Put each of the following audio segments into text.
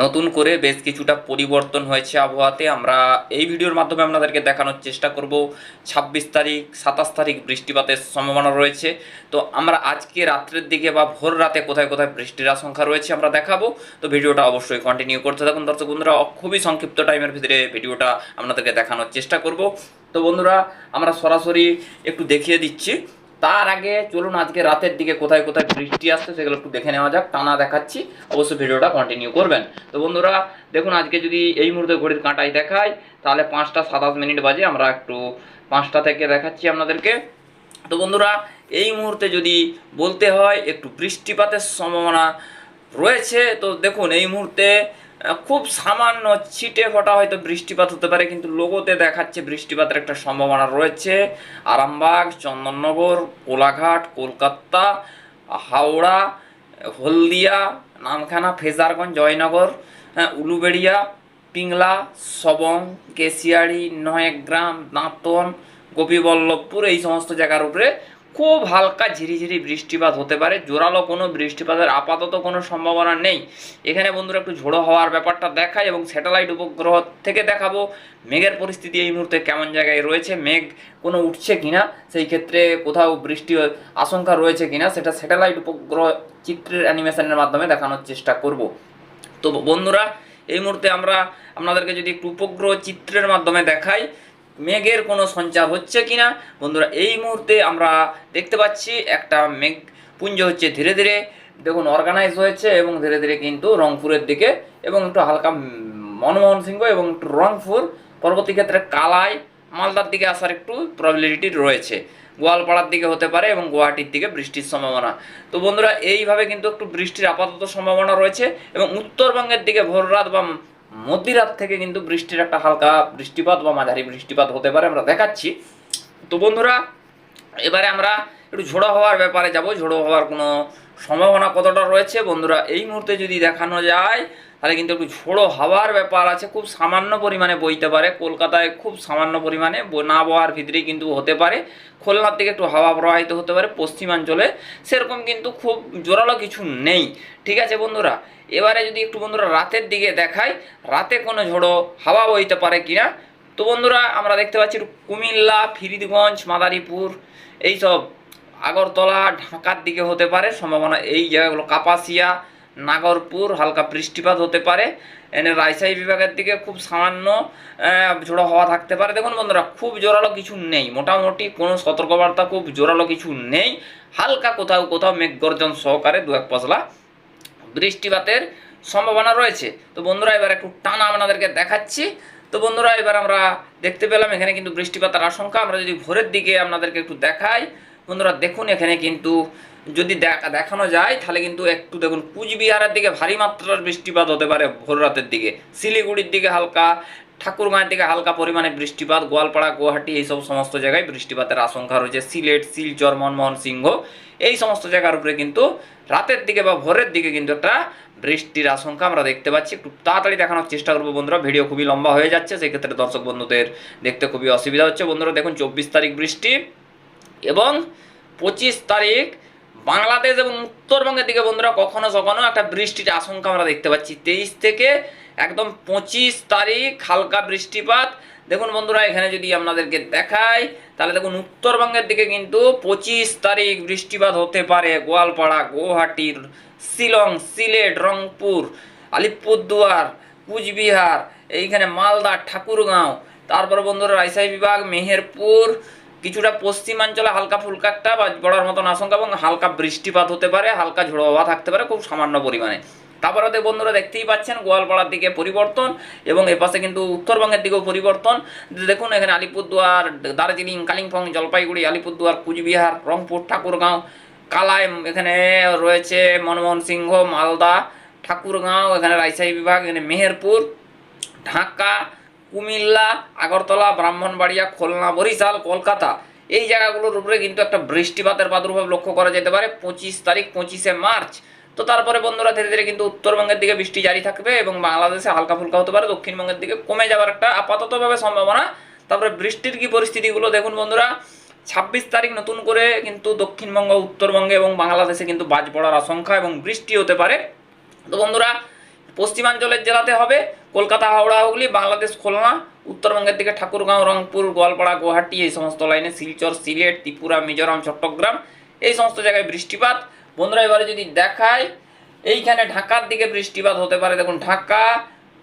নতুন করে বেশ কিছুটা পরিবর্তন হয়েছে আবহাওয়াতে। আমরা এই ভিডিওর মাধ্যমে আপনাদেরকে দেখানোর চেষ্টা করব। ছাব্বিশ তারিখ, সাতাশ তারিখ বৃষ্টিপাতের সম্ভাবনা রয়েছে। তো আমরা আজকে রাত্রের দিকে বা ভোর রাতে কোথায় কোথায় বৃষ্টির আশঙ্কা রয়েছে আমরা দেখাবো। তো ভিডিওটা অবশ্যই কন্টিনিউ করতে থাকুন। দর্শক বন্ধুরা, খুবই সংক্ষিপ্ত টাইমের ভিতরে ভিডিওটা আপনাদেরকে দেখানোর চেষ্টা করব। তো বন্ধুরা, আমরা সরাসরি একটু দেখিয়ে দিচ্ছি। তার আগে চলুন আজকে রাতের দিকে কোথায় কোথায় বৃষ্টি আসছে সেগুলো একটু দেখে নেওয়া যাক। টানা দেখাচ্ছি, অবশ্যই ভিডিওটা কন্টিনিউ করবেন। তো বন্ধুরা, দেখুন, আজকে যদি এই মুহূর্তে ঘড়ির কাঁটায় দেখায় তাহলে পাঁচটা সাতাশ মিনিট বাজে, আমরা একটু পাঁচটা থেকে দেখাচ্ছি আপনাদেরকে। তো বন্ধুরা, এই মুহূর্তে যদি বলতে হয়, একটু বৃষ্টিপাতের সম্ভাবনা রয়েছে, তো দেখুন, এই মুহূর্তে খুব সামান্য ছিটে ফোটা হয়তো বৃষ্টিপাত হতে পারে কিন্তু লোগোতে দেখাচ্ছে বৃষ্টিপাতের একটা সম্ভাবনা রয়েছে। আরামবাগ চন্দননগর কোলাঘাট কলকাতা হাওড়া হলদিয়া নামখানা ফেজারগঞ্জ জয়নগর হ্যাঁ, উলুবেড়িয়া পিংলা সবং কেশিয়াড়ি নয়গ্রাম দাঁতন গোপীবল্লভপুর এই সমস্ত জায়গার উপরে খুব হালকা ঝিরিঝিরি বৃষ্টিপাত হতে পারে, জোরালো কোনো বৃষ্টিপাতের আপাতত কোনো সম্ভাবনা নেই। এখানে বন্ধুরা একটু ঝোড়ো হওয়ার ব্যাপারটা দেখায় এবং স্যাটেলাইট উপগ্রহ থেকে দেখাবো মেঘের পরিস্থিতি এই মুহূর্তে কেমন জায়গায় রয়েছে, মেঘ কোনো উঠছে কিনা, সেই ক্ষেত্রে কোথাও বৃষ্টি আশঙ্কা রয়েছে কিনা, সেটা স্যাটেলাইট উপগ্রহ চিত্রের অ্যানিমেশনের মাধ্যমে দেখানোর চেষ্টা করব। তো বন্ধুরা, এই মুহূর্তে আমরা আপনাদেরকে যদি একটু উপগ্রহ চিত্রের মাধ্যমে দেখাই মেঘের কোনো সঞ্চার হচ্ছে কিনা? বন্ধুরা, এই মুহূর্তে আমরা দেখতে পাচ্ছি একটা মেঘ পুঞ্জ হচ্ছে ধীরে ধীরে, দেখুন অর্গানাইজ হয়েছে এবং ধীরে ধীরে কিন্তু রংপুরের দিকে এবং একটু হালকা মনমোহন সিংহ এবং একটু রংপুর পরবর্তী ক্ষেত্রে কালাই মালদার দিকে আসার একটু প্রবাবিলিটি রয়েছে। গোয়ালপাড়ার দিকে হতে পারে এবং গুয়াহাটির দিকে বৃষ্টির সম্ভাবনা। তো বন্ধুরা, এইভাবে কিন্তু একটু বৃষ্টির আপাতত সম্ভাবনা রয়েছে এবং উত্তরবঙ্গের দিকে ভোর রাত বা মধ্যরাত থেকে কিন্তু বৃষ্টির একটা হালকা বৃষ্টিপাত বা মাঝারি বৃষ্টিপাত হতে পারে, আমরা দেখাচ্ছি। তো বন্ধুরা, এবারে আমরা একটু ঝোড়ো হওয়ার ব্যাপারে যাব। ঝোড়ো হওয়ার কোনো সম্ভাবনা কতটা রয়েছে? বন্ধুরা, এই মুহূর্তে যদি দেখানো যায় তাহলে কিন্তু একটু ঝোড়ো হাওয়ার ব্যাপার আছে, খুব সামান্য পরিমাণে বইতে পারে। কলকাতায় খুব সামান্য পরিমাণে না বওয়ার ভিতরেই কিন্তু হতে পারে। খুলনার দিকে একটু হাওয়া প্রবাহিত হতে পারে পশ্চিমাঞ্চলে। সেরকম কিন্তু খুব জোরালো কিছু নেই। ঠিক আছে বন্ধুরা? এবারে যদি একটু বন্ধুরা রাতের দিকে দেখাই, রাতে কোনো ঝোড়ো হাওয়া বইতে পারে কিনা? তো বন্ধুরা, আমরা দেখতে পাচ্ছি কুমিল্লা, ফিরিদগঞ্জ, মাদারীপুর, এইসব আগরতলা, ঢাকার দিকে হতে পারে। সম্ভাবনা এই জায়গাগুলো, কাপাসিয়া নাগরপুর, হালকা বৃষ্টিপাত হতে পারে। এনে রাজশাহী বিভাগের দিকে খুব সামান্য ঝোড়ো হওয়া থাকতে পারে। দেখুন বন্ধুরা, খুব জোরালো কিছু নেই। মোটামুটি কোনো সতর্কবার্তা, খুব জোরালো কিছু নেই। হালকা কোথাও কোথাও মেঘগর্জন সহকারে দু এক পশলা বৃষ্টিপাতের সম্ভাবনা রয়েছে। তো বন্ধুরা, এবার একটু টানা আপনাদেরকে দেখাচ্ছি। তো বন্ধুরা, এবার আমরা দেখতে পেলাম এখানে কিন্তু বৃষ্টিপাতের আশঙ্কা। আমরা যদি ভোরের দিকে আপনাদেরকে একটু দেখাই, বন্ধুরা দেখুন এখানে কিন্তু যদি দেখা- দেখানো যায়, তাহলে কিন্তু একটু দেখুন, কুচবিহারের দিকে ভারী মাত্রার বৃষ্টিপাত হতে পারে ভোর রাতের দিকে। শিলিগুড়ির দিকে হালকা, ঠাকুরগাঁয়ের দিকে হালকা পরিমাণে বৃষ্টিপাত, গোয়ালপাড়া, গুয়াহাটি এইসব সমস্ত জায়গায় বৃষ্টিপাতের আশঙ্কা রয়েছে। সিলেট, শিলচর, মনমোহন সিংহ, এই সমস্ত জায়গার উপরে কিন্তু রাতের দিকে বা ভোরের দিকে কিন্তু একটা বৃষ্টির আশঙ্কা আমরা দেখতে পাচ্ছি। একটু তাড়াতাড়ি দেখানোর চেষ্টা করব বন্ধুরা, ভিডিও খুবই লম্বা হয়ে যাচ্ছে সেই ক্ষেত্রে দর্শক বন্ধুদের দেখতে খুবই অসুবিধা হচ্ছে। বন্ধুরা, দেখুন, চব্বিশ তারিখ বৃষ্টি এবং পঁচিশ তারিখ বাংলাদেশ এবং উত্তরবঙ্গের দিকে বন্ধুরা কখনো কখনো একটা বৃষ্টির আশঙ্কা আমরা দেখতে পাচ্ছি। তেইশ থেকে একদম পঁচিশ তারিখ হালকা বৃষ্টিপাত। দেখুন বন্ধুরা, এখানে যদি আপনাদেরকে দেখাই, তাহলে দেখুন উত্তরবঙ্গের দিকে কিন্তু পঁচিশ তারিখ বৃষ্টিপাত হতে পারে। গোয়ালপাড়া গুয়াহাটির শিলং, সিলেট, রংপুর, আলিপুরদুয়ার, কুচবিহার, এইখানে মালদা, ঠাকুরগাঁও। তারপর বন্ধুরা রাজশাহী বিভাগ, মেহেরপুর কিছুটা পশ্চিমাঞ্চলে হালকা ফুলকা একটা বা বড়ার মতন আশঙ্কা এবং হালকা বৃষ্টিপাত হতে পারে, হালকা ঝোড়ো হওয়া থাকতে পারে খুব সামান্য পরিমাণে। তারপরে ওদের বন্ধুরা দেখতেই পাচ্ছেন, গোয়ালপাড়ার দিকে পরিবর্তন এবং এপাশে কিন্তু উত্তরবঙ্গের দিকেও পরিবর্তন। দেখুন এখানে আলিপুরদুয়ার, দার্জিলিং, কালিম্পং, জলপাইগুড়ি, আলিপুরদুয়ার, কুচবিহার, রংপুর, ঠাকুরগাঁও, কালাই এখানে রয়েছে মনমোহন সিংহ, মালদা, ঠাকুরগাঁও, এখানে রাজশাহী বিভাগ, এখানে মেহেরপুর, ঢাকা কুমিল্লা, আগরতলা, ব্রাহ্মণবাড়িয়া, খুলনা, বরিশাল, কলকাতা। এই জায়গাগুলোর উপরে কিন্তু একটা বৃষ্টিপাতের প্রাদুর্ভাব লক্ষ্য করা যেতে পারে পঁচিশ তারিখ, পঁচিশে মার্চ। তো তারপরে বন্ধুরা ধীরে ধীরে কিন্তু উত্তরবঙ্গের দিকে বৃষ্টি জারি থাকবে এবং বাংলাদেশে হালকা ফুলকা হতে পারে, দক্ষিণবঙ্গের দিকে কমে যাওয়ার একটা আপাততভাবে সম্ভাবনা। তারপরে বৃষ্টির কি পরিস্থিতিগুলো দেখুন বন্ধুরা, ছাব্বিশ তারিখ নতুন করে কিন্তু দক্ষিণবঙ্গ, উত্তরবঙ্গে এবং বাংলাদেশে কিন্তু বাজ পড়ার আশঙ্কা এবং বৃষ্টি হতে পারে। তো বন্ধুরা পশ্চিমাঞ্চলের জেলাতে হবে, কলকাতা, হাওড়া, হুগলি, বাংলাদেশ, খুলনা, উত্তরবঙ্গের দিকে ঠাকুরগাঁও, রংপুর, গোয়ালপাড়া, গুয়াহাটি, এই সমস্ত লাইনে শিলচর, সিলেট, ত্রিপুরা, মিজোরাম, চট্টগ্রাম, এই সমস্ত জায়গায় বৃষ্টিপাত। বন্ধুরা, এবারে যদি দেখায় এইখানে ঢাকার দিকে বৃষ্টিপাত হতে পারে। দেখুন, ঢাকা,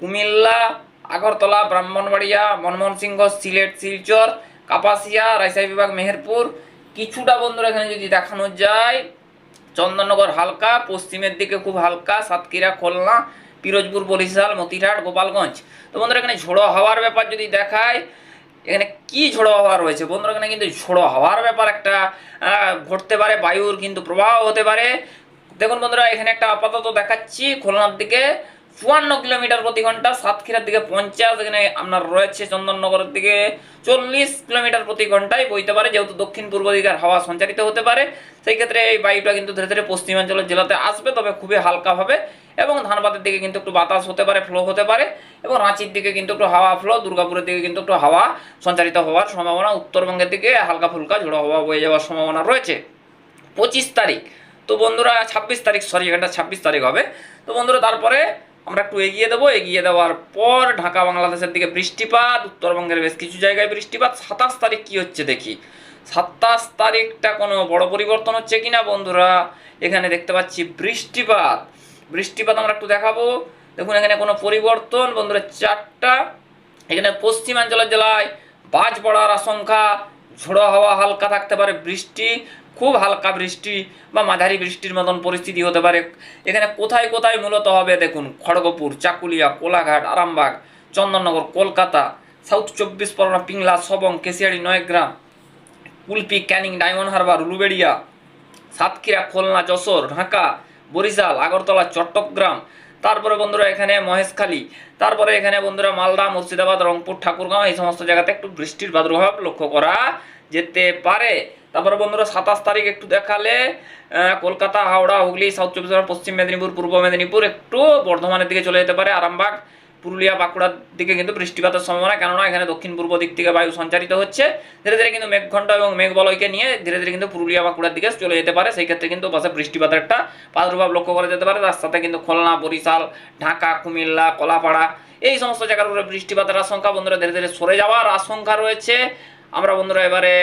কুমিল্লা, আগরতলা, ব্রাহ্মণবাড়িয়া মনমোহন সিংহ সিলেট, শিলচর, কাপাসিয়া, রাজশাহী বিভাগ, মেহেরপুর। কিছুটা বন্ধুরা, এখানে যদি দেখানো যায়, চন্দননগর হালকা, পশ্চিমের দিকে খুব হালকা, সাতক্ষীরা, খুলনা পিরোজপুর, বরিশাল, মতিরহাট, গোপালগঞ্জ। তো বন্ধুরা, এখানে ঝোড়ো হাওয়ার ব্যাপার যদি দেখায়, এখানে কি ঝোড়ো হাওয়া রয়েছে? বন্ধুরা, এখানে কিন্তু ঝোড়ো হাওয়ার ব্যাপার একটা ঘটতে পারে, বায়ুর কিন্তু প্রবাহ হতে পারে। দেখুন বন্ধুরা, এখানে একটা আপাতত দেখাচ্ছি, খুলনার দিকে চুয়ান্ন কিলোমিটার প্রতি ঘণ্টা, সাতক্ষীরার দিকে পঞ্চাশ, এখানে আপনার রয়েছে চন্দননগরের দিকে চল্লিশ কিলোমিটার প্রতি ঘন্টায় বইতে পারে, যেহেতু দক্ষিণ পূর্ব দিকের হাওয়া সঞ্চারিত হতে পারে। সেই ক্ষেত্রে এই বায়ুটা কিন্তু ধীরে ধীরে পশ্চিমাঞ্চলের জেলাতে আসবে, তবে খুবই হালকাভাবে এবং ধানবাদের দিকে কিন্তু একটু বাতাস হতে পারে ফ্লো হতে পারে এবং রাঁচির দিকে কিন্তু একটু হাওয়া ফ্লো দুর্গাপুরের দিকে কিন্তু একটু হাওয়া সঞ্চারিত হওয়ার সম্ভাবনা, উত্তরবঙ্গের দিকে হালকা ফুলকা ঝোড়ো হাওয়া বয়ে যাওয়ার সম্ভাবনা রয়েছে। পঁচিশ তারিখ। তো বন্ধুরা, ছাব্বিশ তারিখ সরি এটা ছাব্বিশ তারিখ হবে। তো বন্ধুরা, তারপরে আমরা একটু এগিয়ে দেবো। এগিয়ে দেওয়ার পর ঢাকা, বাংলাদেশের দিকে বৃষ্টিপাত, উত্তরবঙ্গের বেশ কিছু জায়গায় বৃষ্টিপাত। সাতাশ তারিখ কি হচ্ছে দেখি? সাতাশ তারিখটা কোনো বড় পরিবর্তন হচ্ছে কিনা বন্ধুরা? এখানে দেখতে পাচ্ছি বৃষ্টিপাত। বৃষ্টিপাত আমরা একটু দেখাবো। দেখুন, এখানে কোনো পরিবর্তন। বন্ধুরা, চারটা। এখানে পশ্চিমাঞ্চলের জেলায় বাজ পড়ার আশঙ্কা, ঝোড়ো হাওয়া হালকা থাকতে পারে বৃষ্টি, খুব হালকা বৃষ্টি বা মাঝারি বৃষ্টির মতন পরিস্থিতি হতে পারে। এখানে কোথায় কোথায় মূলত হবে দেখুন, খড়গপুর, চাকুলিয়া, কোলাঘাট, আরামবাগ, চন্দননগর, কলকাতা, সাউথ চব্বিশ পরগনা, পিংলা, সবং, কেশিয়াড়ি, নয়গ্রাম, কুলপি, ক্যানিং, ডায়মন্ড হারবার, উলুবেড়িয়া, সাতক্ষীরা, খুলনা, যশোর, ঢাকা বরিশাল, আগরতলা, চট্টগ্রাম। তারপরে বন্ধুরা এখানে মহেশখালী, তারপরে এখানে বন্ধুরা মালদা, মুর্শিদাবাদ, রংপুর, ঠাকুরগাঁও, এই সমস্ত জায়গাতে একটু বৃষ্টির প্রাদুর্ভাব লক্ষ্য করা যেতে পারে। তারপরে বন্ধুরা সাতাশ তারিখ একটু দেখালে কলকাতা, হাওড়া, হুগলি, সাউথ চব্বিশ পশ্চিম মেদিনীপুর, পূর্ব মেদিনীপুর একটু বর্ধমানের দিকে চলে যেতে পারে। আরামবাগ পুরুলিয়া বাঁকুড়ার দিকে কিন্তু বৃষ্টিপাতের সম্ভাবনা, কেননা এখানে দক্ষিণ পূর্ব দিক থেকে বায়ু সঞ্চারিত হচ্ছে। ধীরে ধীরে কিন্তু মেঘঘণ্টা এবং মেঘ বলয়কে নিয়ে ধীরে ধীরে কিন্তু পুরুলিয়া বাঁকুড়ার দিকে চলে যেতে পারে। সেই ক্ষেত্রে কিন্তু পাশে বৃষ্টিপাতের একটা প্রাদুর্ভাব লক্ষ্য করা যেতে পারে। তার সাথে কিন্তু খুলনা, বরিশাল, ঢাকা, কুমিল্লা, কলাপাড়া এই সমস্ত জায়গার উপরে বৃষ্টিপাতের আশঙ্কা। বন্ধুরা, ধীরে ধীরে সরে যাওয়ার আশঙ্কা রয়েছে। আমরা বন্ধুরা, এবারে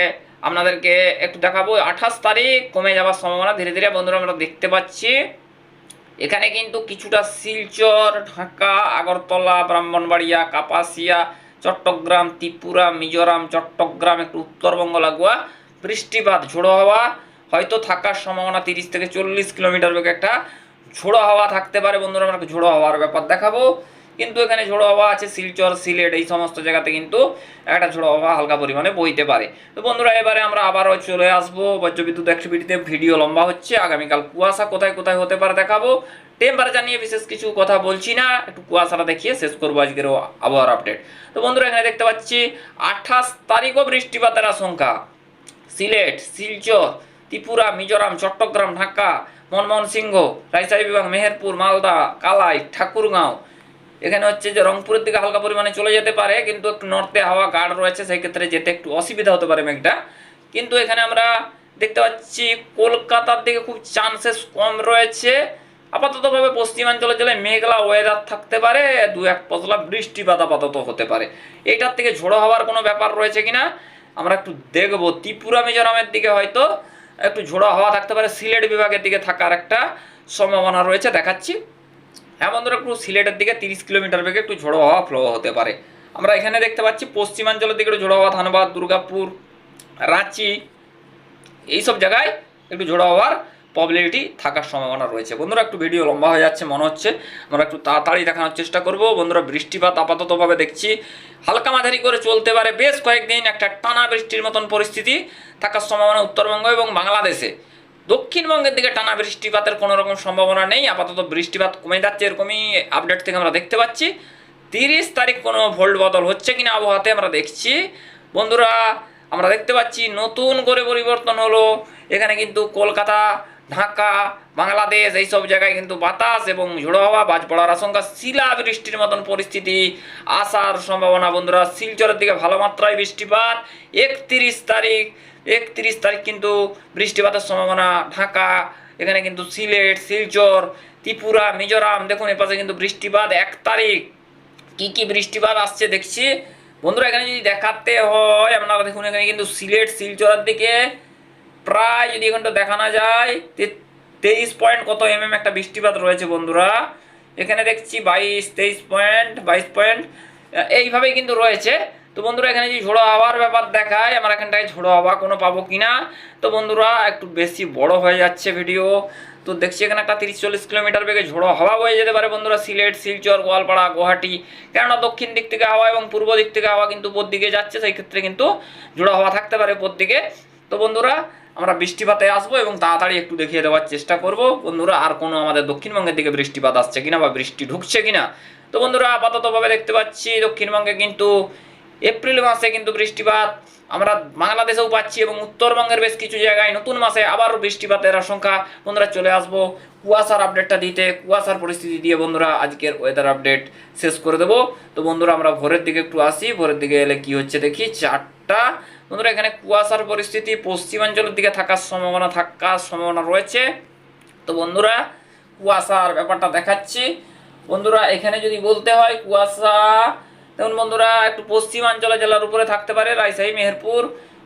আপনাদেরকে একটু দেখাবো। আঠাশ তারিখ কমে যাওয়ার সম্ভাবনা ধীরে ধীরে বন্ধুরা আমরা দেখতে পাচ্ছি। এখানে কিন্তু কিছুটা শিলচর, ঢাকা, আগরতলা, ব্রাহ্মণবাড়িয়া, কাপাসিয়া, চট্টগ্রাম, ত্রিপুরা, মিজোরাম, চট্টগ্রাম, একটু উত্তরবঙ্গ লাগোয়া। বৃষ্টিপাত ঝোড়ো হাওয়া, হয়তো থাকার সম্ভাবনা তিরিশ থেকে চল্লিশ কিলোমিটার বেগে একটা ঝোড়ো হাওয়া থাকতে পারে। বন্ধুরা, আমরা ঝোড়ো হাওয়ার ব্যাপার দেখাবো। কিন্তু এখানে ঝোড়ো হাওয়া আছে, শিলচর, সিলেট, এই সমস্ত জায়গাতে কিন্তু একটা ঝোড়ো হাওয়া হালকা পরিমাণে বইতে পারে। তো বন্ধুরা, এবারে আমরা আবারও চলে আসব বজ্রবিদ্যুৎ অ্যাক্টিভিটিতে ভিডিও লম্বা হচ্ছে, আগামীকাল কুয়াশা কোথায় কোথায় হতে পারে দেখাবো। টেম্পারেচার নিয়ে বিশেষ কিছু কথা বলছি না, একটু কুয়াশাটা দেখিয়ে শেষ করব আজকের আবহাওয়ার আপডেট তো বন্ধুরা, এখানে দেখতে পাচ্ছি, আঠাশ তারিখও বৃষ্টিপাতের আশঙ্কা। সিলেট, শিলচর, ত্রিপুরা, মিজোরাম, চট্টগ্রাম, ঢাকা, মনমোহন সিংহ, রাজশাহী বিভাগ, মেহেরপুর, মালদা, কালাই, ঠাকুরগাঁও এখানে হচ্ছে যে রংপুরের দিকে হালকা পরিমাণে চলে যেতে পারে, কিন্তু নর্থে হাওয়া গাঢ় রয়েছে, সেই ক্ষেত্রে যেতে একটু অসুবিধা হতে পারে মেঘটা। কিন্তু এখানে আমরা দেখতে পাচ্ছি কলকাতার দিকে খুব চান্সেস কম রয়েছে। আপাততভাবে পশ্চিমাঞ্চলের জেলায় মেঘলা ওয়েদার থাকতে পারে, দু এক পতলা বৃষ্টিপাত আপাতত হতে পারে। এটার থেকে ঝোড়ো হওয়ার কোনো ব্যাপার রয়েছে কিনা, আমরা একটু দেখব। ত্রিপুরা, মিজোরামের দিকে হয়তো একটু ঝোড়ো হাওয়া থাকতে পারে, সিলেট বিভাগের দিকে থাকার একটা সম্ভাবনা রয়েছে, দেখাচ্ছি। হ্যাঁ বন্ধুরা একটু সিলেটের দিকে তিরিশ কিলোমিটার বেগে একটু ঝোড়ো হাওয়া ফ্লো হতে পারে। আমরা এখানে দেখতে পাচ্ছি পশ্চিমাঞ্চলের দিকে একটু ঝোড়ো হাওয়া ধানবাদ দুর্গাপুর, রাঁচি, এইসব জায়গায় একটু ঝোড়ো হওয়ার প্রবলিটি থাকার সম্ভাবনা রয়েছে। বন্ধুরা, একটু ভিডিও লম্বা হয়ে যাচ্ছে, মনে হচ্ছে। আমরা একটু তাড়াতাড়ি দেখানোর চেষ্টা করব। বন্ধুরা, বৃষ্টিপাত আপাততভাবে দেখছি। হালকা মাঝারি করে চলতে পারে। বেশ কয়েকদিন একটা টানা বৃষ্টির মতন পরিস্থিতি থাকার সম্ভাবনা উত্তরবঙ্গ এবং বাংলাদেশে। দক্ষিণবঙ্গের দিকে টানা বৃষ্টিপাতের কোনো রকম সম্ভাবনা নেই। আপাতত বৃষ্টিপাত কমে যাচ্ছে এরকমই আপডেট থেকে আমরা দেখতে পাচ্ছি। তিরিশ তারিখ কোনো ভোল্ট বদল হচ্ছে কিনা আবহাওয়াতে আমরা দেখছি। বন্ধুরা, আমরা দেখতে পাচ্ছি নতুন করে পরিবর্তন হলো। এখানে কিন্তু কলকাতা ঢাকা, বাংলাদেশ, এইসব জায়গায় কিন্তু বাতাস এবং ঝোড়ো হাওয়া, বাজ পড়ার আশঙ্কা শিলা বৃষ্টির মতন পরিস্থিতি, আসার সম্ভাবনা বন্ধুরা, শিলচরের দিকে ভালো মাত্রায় বৃষ্টিপাত, একত্রিশ তারিখ একত্রিশ তারিখ কিন্তু বৃষ্টিপাতের সম্ভাবনা, ঢাকা, এখানে কিন্তু সিলেট, শিলচর, ত্রিপুরা, মিজোরাম, দেখুন এপাশে কিন্তু বৃষ্টিপাত, এক তারিখ, কি কি বৃষ্টিপাত আসছে দেখছি। বন্ধুরা, এখানে যদি দেখাতে হয়, আপনারা দেখুন এখানে কিন্তু সিলেট, শিলচরের দিকে প্রায় যদি এখানটা দেখানো যায় তেইশ পয়েন্ট কত এম এম একটা বৃষ্টিপাত রয়েছে বন্ধুরা। এখানে দেখছি বাইশ, তেইশ পয়েন্ট, বাইশ পয়েন্ট এইভাবেই কিন্তু রয়েছে। তো বন্ধুরা, এখানে যদি ঝোড়ো হাওয়ার ব্যাপার দেখায়, আমার এখানটায় ঝোড়ো হাওয়া কোনো পাবো কিনা? তো বন্ধুরা, একটু বেশি বড় হয়ে যাচ্ছে ভিডিও। তো দেখছি এখানে একটা তিরিশ চল্লিশ কিলোমিটার বেগে ঝোড়ো হাওয়া বয়ে যেতে পারে বন্ধুরা। সিলেট, শিলচর, গোয়ালপাড়া, গুয়াহাটি। কেননা দক্ষিণ দিক থেকে হাওয়া এবং পূর্ব দিক থেকে হাওয়া কিন্তু উপর দিকে যাচ্ছে, সেই ক্ষেত্রে কিন্তু ঝোড়ো হাওয়া থাকতে পারে উপর দিকে। তো বন্ধুরা আমরা বৃষ্টিপাতে আসব এবং তাড়াতাড়ি একটু দেখিয়ে দেওয়ার চেষ্টা করব। বন্ধুরা, আর কোনো আমাদের দক্ষিণবঙ্গের দিকে বৃষ্টিপাত আসছে কিনা বা বৃষ্টি ঢুকছে কিনা? তো বন্ধুরা, আপাততভাবে দেখতে পাচ্ছি দক্ষিণবঙ্গে কিন্তু এপ্রিল মাসে কিন্তু বৃষ্টিপাত আমরা বাংলাদেশেও পাচ্ছি এবং উত্তরবঙ্গের বেশ কিছু জায়গায় নতুন মাসে আবার বৃষ্টিপাতের আশঙ্কা। বন্ধুরা, চলে আসব কুয়াশার আপডেটটা দিতে, কুয়াশার পরিস্থিতি দিয়ে বন্ধুরা আজকের ওয়েদার আপডেট শেষ করে দেবো। তো বন্ধুরা, আমরা ভোরের দিকে একটু আসি, ভোরের দিকে এলে কি হচ্ছে দেখি, চারটা বন্ধুরা, এখানে কুয়াশার পরিস্থিতি, পশ্চিমাঞ্চলের দিকে থাকার সম্ভাবনা থাকার সম্ভাবনা রয়েছে। তো বন্ধুরা, কুয়াশার ব্যাপারটা দেখাচ্ছি। বন্ধুরা, এখানে যদি বলতে হয় কুয়াশা, দেখুন বন্ধুরা, একটু পশ্চিমাঞ্চলে জেলার উপরে থাকতে পারে, রাজশাহী, মেহেরপুর,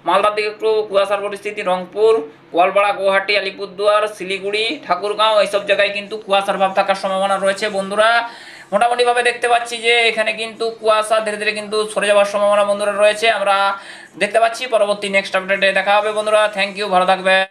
মালদার দিকে একটু কুয়াশার পরিস্থিতি, রংপুর, গোয়ালপাড়া, গুয়াহাটি, আলিপুরদুয়ার, শিলিগুড়ি, ঠাকুরগাঁও, এইসব জায়গায় কিন্তু কুয়াশার ভাব থাকার সম্ভাবনা রয়েছে। বন্ধুরা মোটামুটিভাবে দেখতে পাচ্ছি যে এখানে কিন্তু কুয়াশা ধীরে ধীরে কিন্তু সরে যাওয়ার সম্ভাবনা বন্ধুরা রয়েছে। আমরা দেখতে পাচ্ছি, পরবর্তী নেক্সট আপডেটে দেখা হবে বন্ধুরা। থ্যাংক ইউ ভালো থাকবে